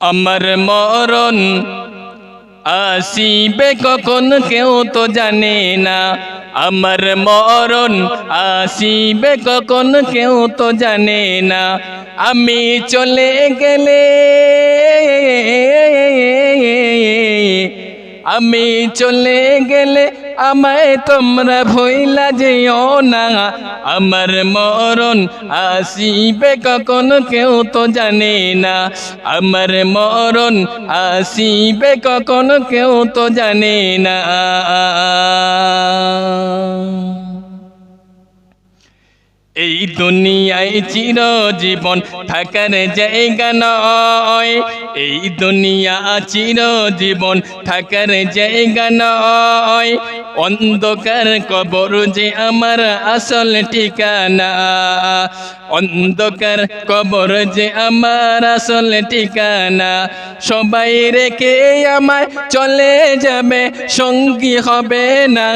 আমার মরণ আসিবে কখন কেউ তো জানে না আমার মরণ আসিবে কখন কেউ তো জানে না আমি চলে গেলে আমি চলে গেলে আমায় তোমরা ভইলা যেও না। আমার মরণ আসিবে কখন কেউ তো জানে না। আমার মরণ আসিবে কখন কেউ তো জানে না। এই দুনিয়ায় চিরজীবন থাকার জায়গা নয়। এই দুনিয়া চিরজীবন থাকার জায়গা নয়। অন্ধকার কবর যে আমার আসল ঠিকানা। অন্ধকার কবর যে আমার আসল ঠিকানা। সবাই রেখে আমায় চলে যাবে, সঙ্গী হবে না।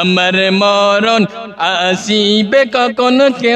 আমার মরণ আসিবে কখন কেউ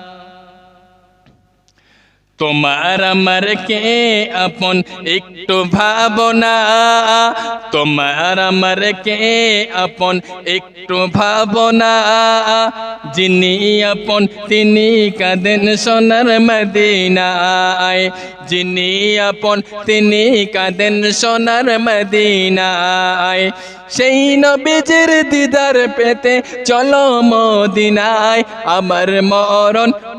তোমার আমার কে আপন একটু ভাবনা। তোমার আমার কে আপন একটু ভাবনা। যিনি আপন, তিনি কাঁদেন সোনার মদিনায়। যিনি আপন, তিনি কাঁদেন সোনার মদিনায়। সেই নবীজির দিদার পেতে চলো মদিনায়। আমার মরণ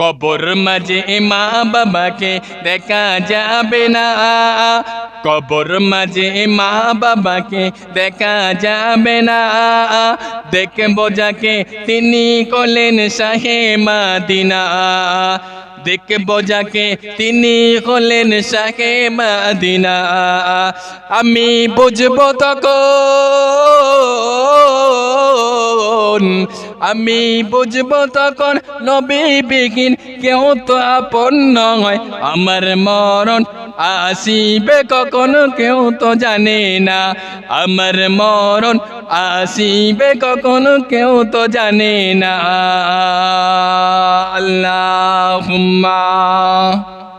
কবর মাঝে মা বাবাকে দেখা যাবে না। কবর মাঝে মা বাবাকে দেখা যাবে না। দেখব যাকে তিনি কলেন শাহে মাদিনা। দেখব যাকে তিনি হলেন শাহে মাদিনা। আমি বুঝব তখন আমি বুঝব তখন নবী বিগিন কেউ তো আপন নয়। আমার মরণ আসিবে কখন কেউ তো জানে না। আমার মরণ আসিবে কখন কেউ তো জানে না। আল্লাহ